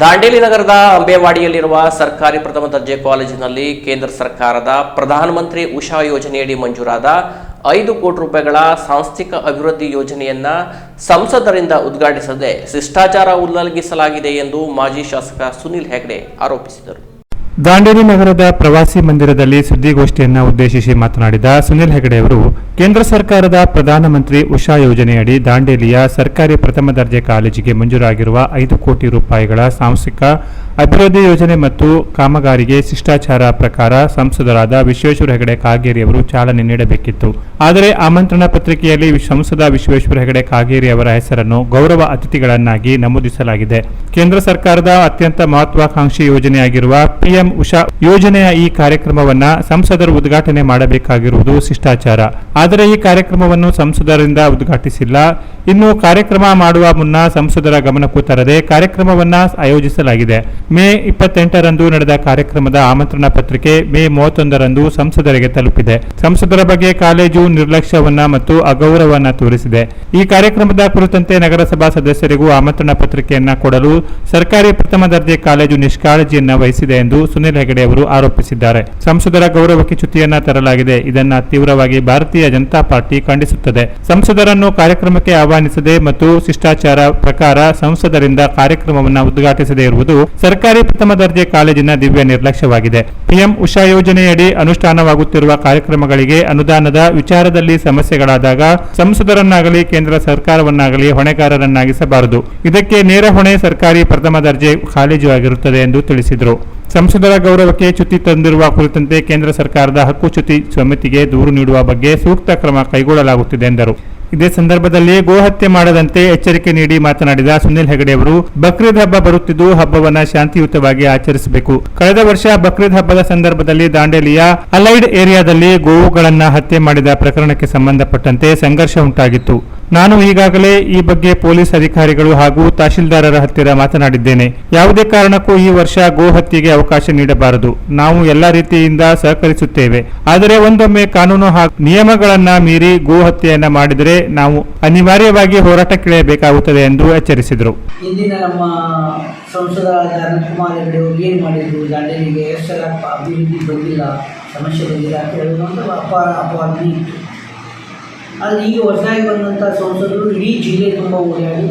ದಾಂಡೇಲಿ ನಗರದ ಅಂಬೇವಾಡಿಯಲ್ಲಿರುವ ಸರ್ಕಾರಿ ಪ್ರಥಮ ದರ್ಜೆ ಕಾಲೇಜಿನಲ್ಲಿ ಕೇಂದ್ರ ಸರ್ಕಾರದ ಪ್ರಧಾನಮಂತ್ರಿ ಉಷಾ ಯೋಜನೆಯಡಿ ಮಂಜೂರಾದ ಐದು ಕೋಟಿ ರೂಪಾಯಿಗಳ ಸಾಂಸ್ಥಿಕ ಅಭಿವೃದ್ಧಿ ಯೋಜನೆಯನ್ನ ಸಂಸದರಿಂದ ಉದ್ಘಾಟಿಸದೆ ಶಿಷ್ಟಾಚಾರ ಉಲ್ಲಂಘಿಸಲಾಗಿದೆ ಎಂದು ಮಾಜಿ ಶಾಸಕ ಸುನಿಲ್ ಹೆಗ್ಡೆ ಆರೋಪಿಸಿದರು. ದಾಂಡೇಲಿ ನಗರದ ಪ್ರವಾಸಿ ಮಂದಿರದಲ್ಲಿ ಸುದ್ದಿಗೋಷ್ಠಿಯನ್ನು ಉದ್ದೇಶಿಸಿ ಮಾತನಾಡಿದ ಸುನಿಲ್ ಹೆಗಡೆ ಅವರು, ಕೇಂದ್ರ ಸರ್ಕಾರದ ಪ್ರಧಾನಮಂತ್ರಿ ಉಷಾ ಯೋಜನೆಯಡಿ ದಾಂಡೇಲಿಯ ಸರ್ಕಾರಿ ಪ್ರಥಮ ದರ್ಜೆ ಕಾಲೇಜಿಗೆ ಮಂಜೂರಾಗಿರುವ ಐದು ಕೋಟಿ ರೂಪಾಯಿಗಳ ಸಾಂಸ್ಥಿಕ ಅಭಿವೃದ್ಧಿ ಯೋಜನೆ ಮತ್ತು ಕಾಮಗಾರಿಗೆ ಶಿಷ್ಟಾಚಾರ ಪ್ರಕಾರ ಸಂಸದರಾದ ವಿಶ್ವೇಶ್ವರ ಹೆಗಡೆ ಕಾಗೇರಿ ಅವರು ಚಾಲನೆ ನೀಡಬೇಕಿತ್ತು. ಆದರೆ ಆಮಂತ್ರಣ ಪತ್ರಿಕೆಯಲ್ಲಿ ಸಂಸದ ವಿಶ್ವೇಶ್ವರ ಹೆಗಡೆ ಕಾಗೇರಿ ಅವರ ಹೆಸರನ್ನು ಗೌರವ ಅತಿಥಿಗಳನ್ನಾಗಿ ನಮೂದಿಸಲಾಗಿದೆ. ಕೇಂದ್ರ ಸರ್ಕಾರದ ಅತ್ಯಂತ ಮಹತ್ವಾಕಾಂಕ್ಷಿ ಯೋಜನೆಯಾಗಿರುವ ಪಿಎಂ ಉಷಾ ಯೋಜನೆಯ ಈ ಕಾರ್ಯಕ್ರಮವನ್ನ ಸಂಸದರು ಉದ್ಘಾಟನೆ ಮಾಡಬೇಕಾಗಿರುವುದು ಶಿಷ್ಟಾಚಾರ. ಆದರೆ ಈ ಕಾರ್ಯಕ್ರಮವನ್ನು ಸಂಸದರಿಂದ ಉದ್ಘಾಟಿಸಿಲ್ಲ. ಇನ್ನು ಕಾರ್ಯಕ್ರಮ ಮಾಡುವ ಮುನ್ನ ಸಂಸದರ ಗಮನಕ್ಕೂ ತರದೆ ಕಾರ್ಯಕ್ರಮವನ್ನ ಆಯೋಜಿಸಲಾಗಿದೆ. ಮೇ ಇಪ್ಪತ್ತೆಂಟರಂದು ನಡೆದ ಕಾರ್ಯಕ್ರಮದ ಆಮಂತ್ರಣ ಪತ್ರಿಕೆ ಮೇ ಮೂವತ್ತೊಂದರಂದು ಸಂಸದರಿಗೆ ತಲುಪಿದೆ. ಸಂಸದರ ಬಗ್ಗೆ ಕಾಲೇಜು ನಿರ್ಲಕ್ಷ್ಯವನ್ನ ಮತ್ತು ಅಗೌರವವನ್ನ ತೋರಿಸಿದೆ. ಈ ಕಾರ್ಯಕ್ರಮದ ಕುರಿತಂತೆ ನಗರಸಭಾ ಸದಸ್ಯರಿಗೂ ಆಮಂತ್ರಣ ಪತ್ರಿಕೆಯನ್ನ ಕೊಡಲು ಸರ್ಕಾರಿ ಪ್ರಥಮ ದರ್ಜೆ ಕಾಲೇಜು ನಿಷ್ಕಾಳಜಿಯನ್ನ ವಹಿಸಿದೆ ಎಂದು ಸುನಿಲ್ ಹೆಗಡೆ ಅವರು ಆರೋಪಿಸಿದ್ದಾರೆ. ಸಂಸದರ ಗೌರವಕ್ಕೆ ಚ್ಯುತಿಯನ್ನ ತರಲಾಗಿದೆ. ಇದನ್ನ ತೀವ್ರವಾಗಿ ಭಾರತೀಯ ಜನತಾ ಪಾರ್ಟಿ ಖಂಡಿಸುತ್ತದೆ. ಸಂಸದರನ್ನು ಕಾರ್ಯಕ್ರಮಕ್ಕೆ ಆಹ್ವಾನಿಸದೆ ಮತ್ತು ಶಿಷ್ಟಾಚಾರ ಪ್ರಕಾರ ಸಂಸದರಿಂದ ಕಾರ್ಯಕ್ರಮವನ್ನು ಉದ್ಘಾಟಿಸದೇ ಇರುವುದು ಸರ್ಕಾರಿ ಪ್ರಥಮ ದರ್ಜೆ ಕಾಲೇಜಿನ ದಿವ್ಯ ನಿರ್ಲಕ್ಷ್ಯವಾಗಿದೆ. ಪಿಎಂ ಉಷಾ ಯೋಜನೆಯಡಿ ಅನುಷ್ಠಾನವಾಗುತ್ತಿರುವ ಕಾರ್ಯಕ್ರಮಗಳಿಗೆ ಅನುದಾನದ ವಿಚಾರದಲ್ಲಿ ಸಮಸ್ಯೆಗಳಾದಾಗ ಸಂಸದರನ್ನಾಗಲಿ, ಕೇಂದ್ರ ಸರ್ಕಾರವನ್ನಾಗಲಿ ಹೊಣೆಗಾರರನ್ನಾಗಿಸಬಾರದು. ಇದಕ್ಕೆ ನೇರ ಹೊಣೆ ಸರ್ಕಾರಿ ಪ್ರಥಮ ದರ್ಜೆ ಕಾಲೇಜು ಆಗಿರುತ್ತದೆ ಎಂದು ತಿಳಿಸಿದರು. ಸಂಸದರ ಗೌರವಕ್ಕೆ ಚ್ಯುತಿ ತಂದಿರುವ ಕುರಿತಂತೆ ಕೇಂದ್ರ ಸರ್ಕಾರದ ಹಕ್ಕುಚ್ಯುತಿ ಸಮಿತಿಗೆ ದೂರು ನೀಡುವ ಬಗ್ಗೆ ಸೂಕ್ತ ಕ್ರಮ ಕೈಗೊಳ್ಳಲಾಗುತ್ತಿದೆ ಎಂದರು. ಇದೇ ಸಂದರ್ಭದಲ್ಲಿ ಗೋಹತ್ಯೆ ಮಾಡದಂತೆ ಎಚ್ಚರಿಕೆ ನೀಡಿ ಮಾತನಾಡಿದ ಸುನಿಲ್ ಹೆಗಡೆ ಅವರು, ಬಕ್ರೀದ್ ಹಬ್ಬ ಬರುತ್ತಿದ್ದು ಹಬ್ಬವನ್ನ ಶಾಂತಿಯುತವಾಗಿ ಆಚರಿಸಬೇಕು. ಕಳೆದ ವರ್ಷ ಬಕ್ರೀದ್ ಹಬ್ಬದ ಸಂದರ್ಭದಲ್ಲಿ ದಾಂಡೇಲಿಯ ಅಲೈಡ್ ಏರಿಯಾದಲ್ಲಿ ಗೋವುಗಳನ್ನು ಹತ್ಯೆ ಮಾಡಿದ ಪ್ರಕರಣಕ್ಕೆ ಸಂಬಂಧಪಟ್ಟಂತೆ ಸಂಘರ್ಷ ಉಂಟಾಗಿತ್ತು. ನಾನು ಈಗಾಗಲೇ ಈ ಬಗ್ಗೆ ಪೊಲೀಸ್ ಅಧಿಕಾರಿಗಳು ಹಾಗೂ ತಹಶೀಲ್ದಾರರ ಹತ್ತಿರ ಮಾತನಾಡಿದ್ದೇನೆ. ಯಾವುದೇ ಕಾರಣಕ್ಕೂ ಈ ವರ್ಷ ಗೋ ಹತ್ಯೆಗೆ ಅವಕಾಶ ನೀಡಬಾರದು. ನಾವು ಎಲ್ಲ ರೀತಿಯಿಂದ ಸಹಕರಿಸುತ್ತೇವೆ. ಆದರೆ ಒಂದೊಮ್ಮೆ ಕಾನೂನು ಹಾಗೂ ನಿಯಮಗಳನ್ನ ಮೀರಿ ಗೋ ಹತ್ಯೆಯನ್ನ ಮಾಡಿದರೆ ನಾವು ಅನಿವಾರ್ಯವಾಗಿ ಹೋರಾಟಕ್ಕಿಳಿಯಬೇಕಾಗುತ್ತದೆ ಎಂದು ಎಚ್ಚರಿಸಿದರು. ಇಂದಿನ ನಮ್ಮ ಅನಂತಕುಮಾರ್ ಅವರು ಏನು ಮಾಡಿದ್ರು? ದಾಂಡೇಲಿಗೆ ಅಭಿವೃದ್ಧಿ ಬಂದಿಲ್ಲ, ಸಮಸ್ಯೆ ಬಂದಿಲ್ಲ ಅಂತ ಒಂದು ಅಪಾರ ಆದರೆ ಈಗ ಹೊಸದಾಗಿ ಬಂದಂಥ ಸಂಸದರು ಇಡೀ ಜಿಲ್ಲೆ ತುಂಬ ಓಡಾಡಿ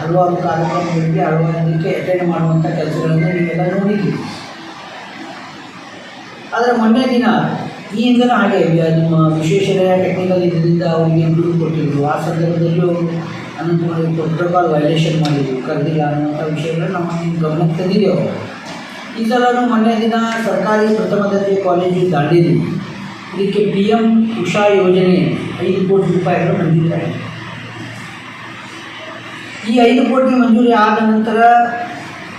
ಹಲವಾರು ಕಾರ್ಯಕ್ರಮಗಳಿಗೆ ಹಲವಾರು ಅದಕ್ಕೆ ಅಟೆಂಡ್ ಮಾಡುವಂಥ ಕೆಲಸಗಳನ್ನು ನೀವೆಲ್ಲ ನೋಡಿದ್ದೀವಿ ಆದರೆ ಮೊನ್ನೆ ದಿನ ಈ ಹಿಂದನೂ ಹಾಗೆ ನಿಮ್ಮ ವಿಶೇಷ ಟೆಕ್ನಿಕಲ್ ಇದರಿಂದ ಅವರಿಗೆ ದೂರು ಕೊಟ್ಟಿದ್ದರು ಆ ಸಂದರ್ಭದಲ್ಲೂ ಅನಂತಕುಮಾರ್ ಪ್ರೋಟೋಕಾಲ್ ವೈಲೇಷನ್ ಮಾಡಿದ್ರು. ಕರೆದಿಲ್ಲ ಅನ್ನುವಂಥ ವಿಷಯಗಳು ನಮ್ಮ ಗಮನಕ್ಕೆ ತಂದಿದ್ದೆವು ಈ ಸಲನೂ ಮೊನ್ನೆ ದಿನ ಸರ್ಕಾರಿ ಪ್ರಥಮ ದರ್ಜೆ ಕಾಲೇಜು ದಾಂಡೇಲಿ. ಇದಕ್ಕೆ ಪಿ ಎಂ ಉಷಾ ಯೋಜನೆ ಐದು ಕೋಟಿ ರೂಪಾಯಿಗಳು ಮಂಜೂರಾಗಿದೆ ಈ ಐದು ಕೋಟಿ ಮಂಜೂರಿ ಆದ ನಂತರ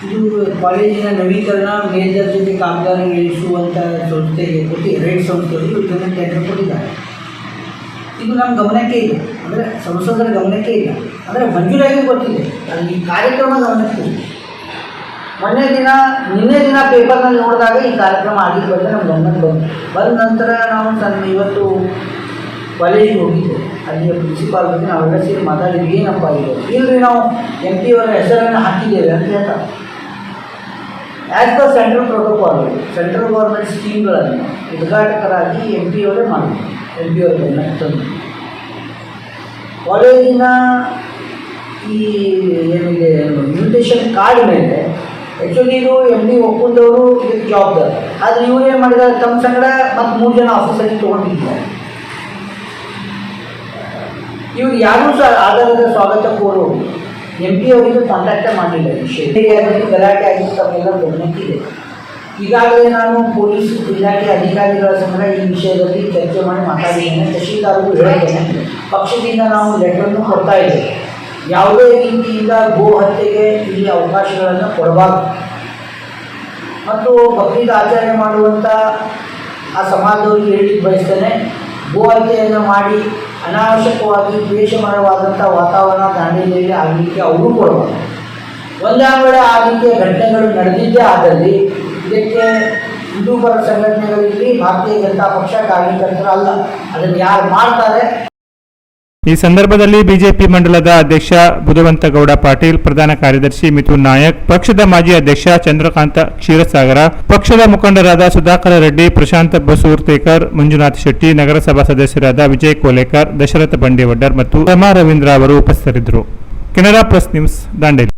ಇದು ಕಾಲೇಜಿನ ನವೀಕರಣ ಮೇಲ್ದರ್ಜೆಗೆ ಕಾಮಗಾರಿ ಇಳಿಸುವಂಥ ಸಂಸ್ಥೆಗೆ ಕೊಟ್ಟು ಎರಡು ಸಂಸ್ಥೆಗಳು ಇದನ್ನು ಟೆಂಡರ್ ಕೊಟ್ಟಿದ್ದಾರೆ. ಇದು ನಮ್ಮ ಗಮನಕ್ಕೆ ಇಲ್ಲ. ಅಂದರೆ ಸಂಸದರ ಗಮನಕ್ಕೆ ಇಲ್ಲ. ಅಂದರೆ ಮಂಜೂರಾಗಿ ಗೊತ್ತಿದೆ ಈ ಕಾರ್ಯಕ್ರಮ ಗಮನಕ್ಕೆ ಮೊನ್ನೆ ದಿನ, ನಿನ್ನೆ ದಿನ ಪೇಪರ್ನಲ್ಲಿ ನೋಡಿದಾಗ ಈ ಕಾರ್ಯಕ್ರಮ ಆಗಿದ್ದು ಅಂತ ನಮ್ಮ ಗಮನಕ್ಕೆ ಬಂತು ಬಂದ ನಂತರ ನಾವು ತನ್ನ ಇವತ್ತು ಕಾಲೇಜಿಗೆ ಹೋಗಿದ್ದೆ. ಅಲ್ಲಿಯ ಪ್ರಿನ್ಸಿಪಾಲ್ ಬಗ್ಗೆ ನಾವೆಲ್ಲ ಸೇರಿ ಮಾತಾಡಿದ್ವಿ, ಏನಪ್ಪ ಇದೆ? ಇಲ್ಲರಿ ನಾವು ಎಂ ಪಿ ಅವರ ಹೆಸರನ್ನು ಹಾಕಿದ್ದೇವೆ ಅಂತ ಹೇಳ್ತಾರೆ as the central protocol central government ಸ್ಕೀಮ್ಗಳನ್ನು ಉದ್ಘಾಟಕರಾಗಿ ಎಂ ಪಿ ಅವರೇ ಮಾಡಿದ್ರು. ಎಂ ಪಿ ಅವರ ಹೆಸರು ತಂದು. ಕಾಲೇಜಿನ ಈ ಏನಿದೆ ಇನ್ವಿಟೇಷನ್ ಕಾರ್ಡ್ ಮೇಲೆ ಆ್ಯಕ್ಚುಲಿ ಇದು ಎಂ ಡಿ ಒಪ್ಪಂದವರು ಇದಕ್ಕೆ ಜಾಬ್ ಆದರೆ ಇವ್ರು ಏನು ಮಾಡಿದ್ದಾರೆ ತಮ್ಮ ಸಂಗಡ ಮತ್ತು ಮೂರು ಜನ ಆಫೀಸಲ್ಲಿ ತೊಗೊಂಡಿದ್ದಾರೆ ಇವ್ರು ಯಾರೂ ಸಹ ಆಧಾರದ ಸ್ವಾಗತ ಕೋರು ಎಂ ಪಿ ಅವರಿಗೂ ಕಾಂಟ್ಯಾಕ್ಟೇ ಶೆಟ್ಟಿ ವಿಷಯ. ಗಲಾಟೆ ಆಗಿತ್ತು ತಮ್ಮೆಲ್ಲ ಗಮನಕ್ಕಿದೆ ಈಗಾಗಲೇ ನಾನು ಪೊಲೀಸ್ ಇಲಾಖೆ ಅಧಿಕಾರಿಗಳ ಸಂಗಡ ಈ ವಿಷಯದಲ್ಲಿ ಚರ್ಚೆ ಮಾಡಿ ಮಾತಾಡಿದ್ದೇನೆ. ತಹಶೀಲ್ದಾರರು ಹೇಳಿದ್ದೇನೆ ಪಕ್ಷದಿಂದ ನಾವು ಲೆಟರನ್ನು ಕೊಡ್ತಾ ಇದ್ದೇವೆ. ಯಾವುದೇ ರೀತಿಯಿಂದ ಗೋ ಹತ್ಯೆಗೆ ಇಲ್ಲಿ ಅವಕಾಶಗಳನ್ನು ಕೊಡಬಾರ್ದು. ಮತ್ತು ಬಕ್ರೀದ್ ಆಚರಣೆ ಮಾಡುವಂಥ ಆ ಸಮಾಜದವರಿಗೆ ಹೇಳಲಿಕ್ಕೆ ಬಯಸ್ತೇನೆ ಗೋ ಹತ್ಯೆಯನ್ನು ಮಾಡಿ ಅನಾವಶ್ಯಕವಾಗಿ ದ್ವೇಷಮಯವಾದಂಥ ವಾತಾವರಣ ದಾಂಡೇಲಿಯಲ್ಲಿ ಆಗಲಿಕ್ಕೆ ಅವರು ಕೊಡಬಾರ್ದು. ವೇಳೆ ಆ ರೀತಿಯ ಘಟನೆಗಳು ನಡೆದಿದ್ದೇ ಆದಲ್ಲಿ ಇದಕ್ಕೆ ಹಿಂದೂಪರ ಸಂಘಟನೆಗಳಿರಲಿ ಭಾರತೀಯ ಜನತಾ ಪಕ್ಷ ಕಾರ್ಯಕರ್ತರು ಅಲ್ಲ, ಅದನ್ನು ಯಾರು ಮಾಡ್ತಾರೆ? ಈ ಸಂದರ್ಭದಲ್ಲಿ ಬಿಜೆಪಿ ಮಂಡಲದ ಅಧ್ಯಕ್ಷ ಬುಧವಂತಗೌಡ ಪಾಟೀಲ್, ಪ್ರಧಾನ ಕಾರ್ಯದರ್ಶಿ ಮಿಥುನ್ ನಾಯಕ್, ಪಕ್ಷದ ಮಾಜಿ ಅಧ್ಯಕ್ಷ ಚಂದ್ರಕಾಂತ ಕ್ಷೀರಸಾಗರ, ಪಕ್ಷದ ಮುಖಂಡರಾದ ಸುಧಾಕರ ರೆಡ್ಡಿ, ಪ್ರಶಾಂತ್ ಬಸೂರ್ತೇಕರ್, ಮಂಜುನಾಥ್ ಶೆಟ್ಟಿ, ನಗರಸಭಾ ಸದಸ್ಯರಾದ ವಿಜಯ್ ಕೋಲೇಕರ್, ದಶರಥ ಬಂಡೇವಡ್ಡರ್ ಮತ್ತು ರಮಾ ರವೀಂದ್ರ ಅವರು ಉಪಸ್ಥಿತರಿದ್ದರು. Canara press news Dandeli.